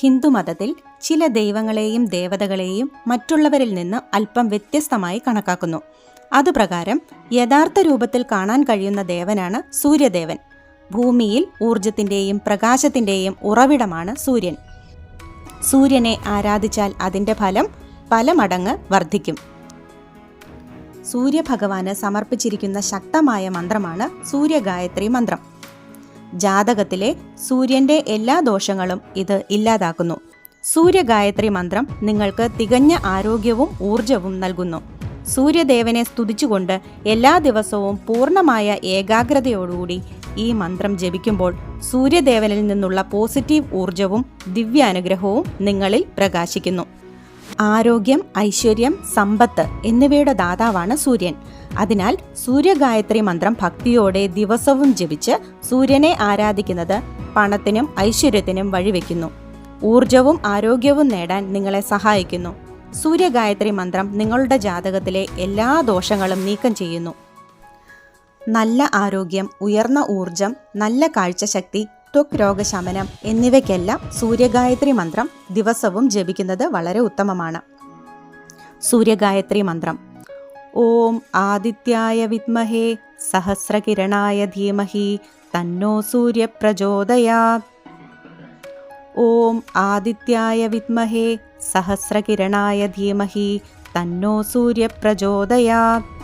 ഹിന്ദുമതത്തിൽ ചില ദൈവങ്ങളെയും ദേവതകളെയും മറ്റുള്ളവരിൽ നിന്ന് അല്പം വ്യത്യസ്തമായി കണക്കാക്കുന്നു. അതുപ്രകാരം യഥാർത്ഥ രൂപത്തിൽ കാണാൻ കഴിയുന്ന ദേവനാണ് സൂര്യദേവൻ. ഭൂമിയിൽ ഊർജത്തിന്റെയും പ്രകാശത്തിന്റെയും ഉറവിടമാണ് സൂര്യൻ. സൂര്യനെ ആരാധിച്ചാൽ അതിന്റെ ഫലം പല മടങ്ങ് വർദ്ധിക്കും. സൂര്യഭഗവാന് സമർപ്പിച്ചിരിക്കുന്ന ശക്തമായ മന്ത്രമാണ് സൂര്യഗായത്രി മന്ത്രം. ജാതകത്തിലെ സൂര്യന്റെ എല്ലാ ദോഷങ്ങളും ഇത് ഇല്ലാതാക്കുന്നു. സൂര്യഗായത്രി മന്ത്രം നിങ്ങൾക്ക് തികഞ്ഞ ആരോഗ്യവും ഊർജവും നൽകുന്നു. സൂര്യദേവനെ സ്തുതിച്ചുകൊണ്ട് എല്ലാ ദിവസവും പൂർണമായ ഏകാഗ്രതയോടുകൂടി ഈ മന്ത്രം ജപിക്കുമ്പോൾ സൂര്യദേവനിൽ നിന്നുള്ള പോസിറ്റീവ് ഊർജവും ദിവ്യാനുഗ്രഹവും നിങ്ങളിൽ പ്രകാശിക്കുന്നു. ആരോഗ്യം ഐശ്വര്യം സമ്പത്ത് എന്നിവയുടെ ദാതാവാണ് സൂര്യൻ. അതിനാൽ സൂര്യഗായത്രി മന്ത്രം ഭക്തിയോടെ ദിവസവും ജപിച്ച് സൂര്യനെ ആരാധിക്കുന്നത് പണത്തിനും ഐശ്വര്യത്തിനും വഴിവെക്കുന്നു. ഊർജവും ആരോഗ്യവും നേടാൻ നിങ്ങളെ സഹായിക്കുന്നു. സൂര്യഗായത്രി മന്ത്രം നിങ്ങളുടെ ജാതകത്തിലെ എല്ലാ ദോഷങ്ങളും നീക്കം ചെയ്യുന്നു. നല്ല ആരോഗ്യം ഉയർന്ന ഊർജം നല്ല കാഴ്ചശക്തി ത്വക് രോഗശമനം എന്നിവയ്ക്കെല്ലാം സൂര്യഗായത്രി മന്ത്രം ദിവസവും ജപിക്കുന്നത് വളരെ ഉത്തമമാണ്. സൂര്യഗായത്രി മന്ത്രം ഓം ആദിത്യായ വിദ്മഹേ സഹസ്രകിരണായ ധീമഹി തന്നോ സൂര്യ പ്രചോദയാത് ഓം ആദിത്യായ വിദ്മഹേ സഹസ്രകിരണായ ധീമഹി തന്നോ സൂര്യ പ്രചോദയാത്